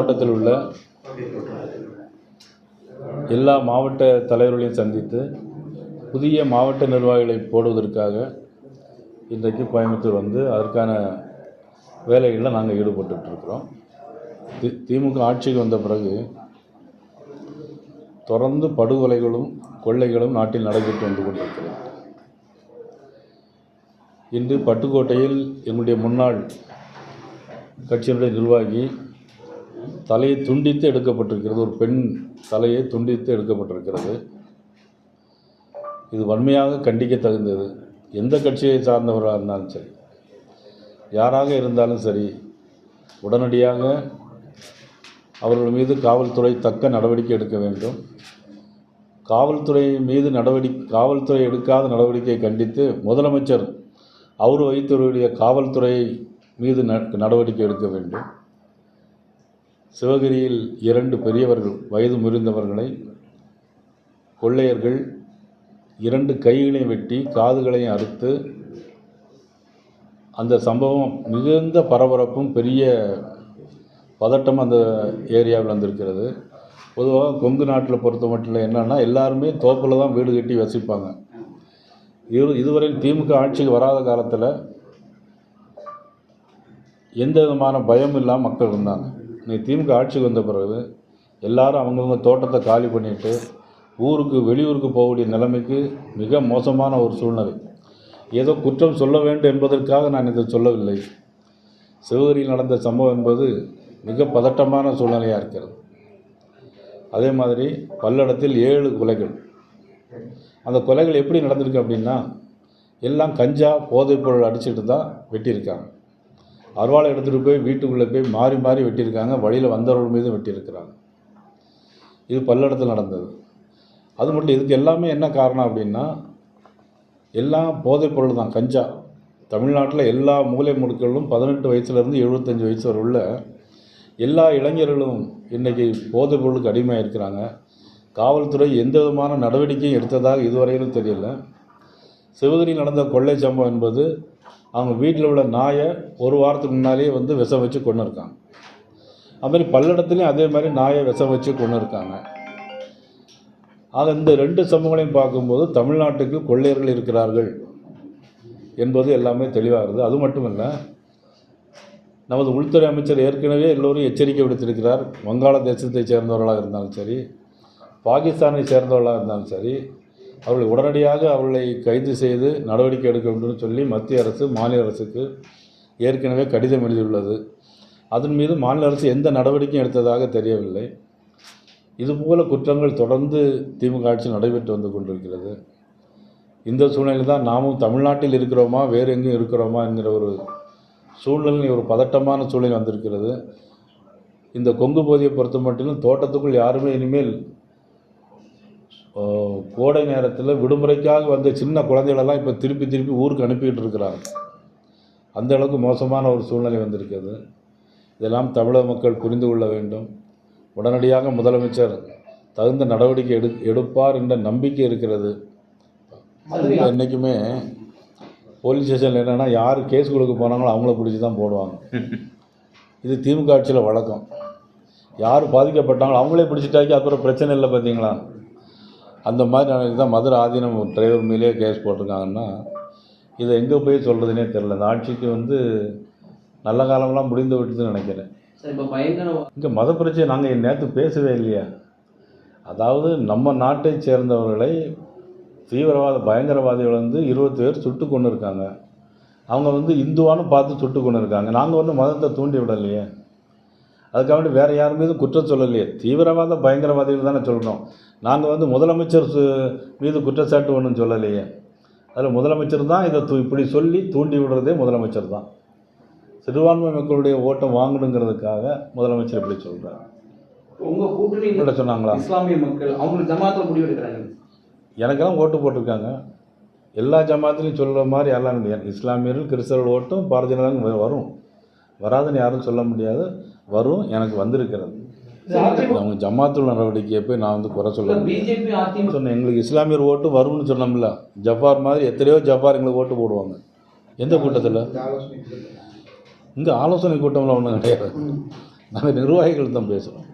கோட்டத்தில் உள்ள எல்லா மாவட்ட தலைவர்களையும் சந்தித்து புதிய மாவட்ட நிர்வாகிகளை போடுவதற்காக இன்றைக்கு கோயம்புத்தூர் வந்து அதற்கான வேலைகளில் நாங்கள் ஈடுபட்டுருக்கிறோம் தி திமுக ஆட்சிக்கு வந்த பிறகு தொடர்ந்து படுகொலைகளும் கொள்ளைகளும் நாட்டில் நடைபெற்று வந்து கொண்டிருக்கிறது. இன்று பட்டுக்கோட்டையில் எங்களுடைய முன்னாள் கட்சியினுடைய நிர்வாகி தலையை துண்டித்து எடுக்கப்பட்டிருக்கிறது. ஒரு பெண் தலையை துண்டித்து எடுக்கப்பட்டிருக்கிறது. இது வன்மையாக கண்டிக்க தகுந்தது எந்த கட்சியை சார்ந்தவராக இருந்தாலும் சரி யாராக இருந்தாலும் சரி உடனடியாக அவர்கள் மீது காவல்துறை தக்க நடவடிக்கை எடுக்க வேண்டும். காவல்துறை மீது நடவடிக்கை காவல்துறை எடுக்காத நடவடிக்கையை கண்டித்து முதலமைச்சர் அவர் வைத்தவருடைய காவல்துறை மீது நடவடிக்கை எடுக்க வேண்டும். சிவகிரியில் இரண்டு பெரியவர்கள் வயது முறிந்தவர்களை கொள்ளையர்கள் இரண்டு கைகளையும் வெட்டி காதுகளையும் அறுத்து அந்த சம்பவம் மிகுந்த பரபரப்பும் பெரிய பதட்டம் அந்த ஏரியாவில் வந்திருக்கிறது. பொதுவாக கொங்கு நாட்டில் பொறுத்த மட்டும் என்னன்னா எல்லாருமே தோப்பில் தான் வீடு கட்டி வசிப்பாங்க. இது இதுவரை திமுக ஆட்சிக்கு வராத காலத்தில் எந்த விதமான பயம் இல்லாமல் மக்கள் இருந்தாங்க. இன்னைக்கு திமுக ஆட்சிக்கு வந்த பிறகு எல்லாரும் அவங்கவுங்க தோட்டத்தை காலி பண்ணிட்டு ஊருக்கு வெளியூருக்கு போகக்கூடிய நிலைமைக்கு மிக மோசமான ஒரு சூழ்நிலை. ஏதோ குற்றம் சொல்ல வேண்டும் என்பதற்காக நான் இதை சொல்லவில்லை. சிவகிரியில் நடந்த சம்பவம் என்பது மிக பதட்டமான சூழ்நிலையாக இருக்கிறது. அதே மாதிரி பல்லடத்தில் ஏழு கொலைகள். அந்த கொலைகள் எப்படி நடந்திருக்கு அப்படின்னா எல்லாம் கஞ்சா போதைப்பொருள் அடிச்சுட்டு தான் வெட்டியிருக்காங்க. அருவாளை எடுத்துகிட்டு போய் வீட்டுக்குள்ளே போய் மாறி மாறி வெட்டியிருக்காங்க. வழியில் வந்தவர்கள் மீதும் வெட்டியிருக்கிறாங்க. இது பல்லடத்தில் நடந்தது. அது மட்டும் இதுக்கு எல்லாமே என்ன காரணம் அப்படின்னா எல்லாம் போதைப்பொருள் தான். கஞ்சா. தமிழ்நாட்டில் எல்லா மூலை முடுக்களும் பதினெட்டு வயசுலேருந்து எழுபத்தஞ்சி வயசு வரை உள்ள எல்லா இளைஞர்களும் இன்றைக்கி போதைப் பொருளுக்கு அடிமையாக இருக்கிறாங்க காவல்துறை எந்த விதமான நடவடிக்கையும் எடுத்ததாக இதுவரையிலும் தெரியல. சிவகிரியில் நடந்த கொள்ளை சம்பவம் என்பது அவங்க வீட்டில் உள்ள நாயை ஒரு வாரத்துக்கு முன்னாலேயே வந்து விஷம் வச்சு கொண்டு இருக்காங்க. அதுமாதிரி பல்லடத்துலேயும் அதே மாதிரி நாயை விஷம் வச்சு கொண்டு இருக்காங்க. ஆக இந்த ரெண்டு சம்பவங்களையும் பார்க்கும்போது தமிழ்நாட்டுக்கு கொள்ளையர்கள் இருக்கிறார்கள் என்பது எல்லாமே தெளிவாகிறது அது மட்டும் இல்லை நமது உள்துறை அமைச்சர் ஏற்கனவே எல்லோரும் எச்சரிக்கை விடுத்திருக்கிறார். வங்காள தேசத்தை சேர்ந்தவர்களாக இருந்தாலும் சரி பாகிஸ்தானை சேர்ந்தவர்களாக இருந்தாலும் சரி அவர்களை உடனடியாக அவர்களை கைது செய்து நடவடிக்கை எடுக்க வேண்டும் சொல்லி மத்திய அரசு மாநில அரசுக்கு ஏற்கனவே கடிதம் எழுதியுள்ளது. அதன் மீது மாநில அரசு எந்த நடவடிக்கையும் எடுத்ததாக தெரியவில்லை. இதுபோல குற்றங்கள் தொடர்ந்து திமுக ஆட்சி நடைபெற்று வந்து கொண்டிருக்கிறது. இந்த சூழ்நிலையில் தான் நாமும் தமிழ்நாட்டில் இருக்கிறோமா வேறு எங்கேயும் இருக்கிறோமா என்கிற ஒரு சூழ்நிலை ஒரு பதட்டமான சூழ்நிலை வந்திருக்கிறது. இந்த கொங்கு பகுதியை பொறுத்த மட்டிலும் தோட்டத்துக்குள் யாருமே இனிமேல் கோடை நேரத்தில் விடுமுறைக்காக வந்த சின்ன குழந்தைகளெல்லாம் இப்போ திருப்பி திருப்பி ஊருக்கு அனுப்பிக்கிட்டு இருக்கிறாங்க. அந்த அளவுக்கு மோசமான ஒரு சூழ்நிலை வந்திருக்கிறது. இதெல்லாம் தமிழக மக்கள் புரிந்து கொள்ள வேண்டும். உடனடியாக முதலமைச்சர் தகுந்த நடவடிக்கை எடு எடுப்பார் என்ற நம்பிக்கை இருக்கிறது. என்றைக்குமே போலீஸ் ஸ்டேஷனில் என்னென்னா யார் கேஸ் கொடுக்க போனாங்களோ அவங்கள பிடிச்சி தான் போடுவாங்க. இது திமுக ஆட்சியில் வழக்கம். யார் பாதிக்கப்பட்டாங்களோ அவங்களே பிடிச்சிட்டாக்கி அப்புறம் பிரச்சனை இல்லை பார்த்தீங்களா அந்த மாதிரி நாளைக்கு தான் மதுரை ஆதீனம் டிரைவர் மேலேயே கேஸ் போட்டிருக்காங்கன்னா இதை எங்கே போய் சொல்கிறதுனே தெரில இந்த ஆட்சிக்கு வந்து நல்ல காலம்லாம் முடிந்து விட்டுதுன்னு நினைக்கிறேன். இங்கே மத பிரச்சனை நாங்கள் நேற்று பேசவே இல்லையா? அதாவது நம்ம நாட்டை சேர்ந்தவர்களை தீவிரவாத பயங்கரவாதிகள் வந்து இருபத்தி பேர் சுட்டு கொண்டு இருக்காங்க அவங்க வந்து இந்துவான்னு பார்த்து சுட்டு கொண்டு இருக்காங்க நாங்கள் வந்து மதத்தை தூண்டி விடலையே. அதுக்காக வேண்டி வேறு யார் மீதும் குற்றம் சொல்லலையே. தீவிரவாத பயங்கரவாதிகள் தானே சொல்கிறோம் நாங்கள் வந்து முதலமைச்சர் சு- மீது குற்றச்சாட்டு ஒன்றும் சொல்லலையே. அதில் முதலமைச்சர் தான் இதை தூ இப்படி சொல்லி தூண்டி விடுறதே முதலமைச்சர் தான். சிறுபான்மை மக்களுடைய ஓட்டம் வாங்கணுங்கிறதுக்காக முதலமைச்சர் இப்படி சொல்கிறார் உங்க கூட்டணி சொன்னாங்களா? இஸ்லாமிய மக்கள் அவங்களுக்கு ஜமாத்துல முடிவு எடுக்கிறாங்க. எனக்கெல்லாம் ஓட்டு போட்டிருக்காங்க. எல்லா ஜமாத்திலையும் சொல்கிற மாதிரி எல்லாம் இஸ்லாமியர்கள் கிறிஸ்தவர்கள் ஓட்டும் பாரதிய வரும். வராதுன்னு யாரும் சொல்ல முடியாது. வரும் எனக்கு வந்திருக்கிறது. அவங்க ஜமாத்துல் நடவடிக்கையை போய் நான் வந்து குறை சொல்ல பிஜேபி சொன்னேன் எங்களுக்கு இஸ்லாமியர் ஓட்டு வரும்னு சொன்னோம்ல. ஜப்பார் மாதிரி எத்தனையோ ஜப்பார் எங்களுக்கு ஓட்டு போடுவாங்க. எந்த கூட்டத்தில்? இங்கே ஆலோசனை கூட்டம்லாம் ஒன்றும் கிடையாது. நாங்கள் நிர்வாகிகள் தான் பேசுகிறோம்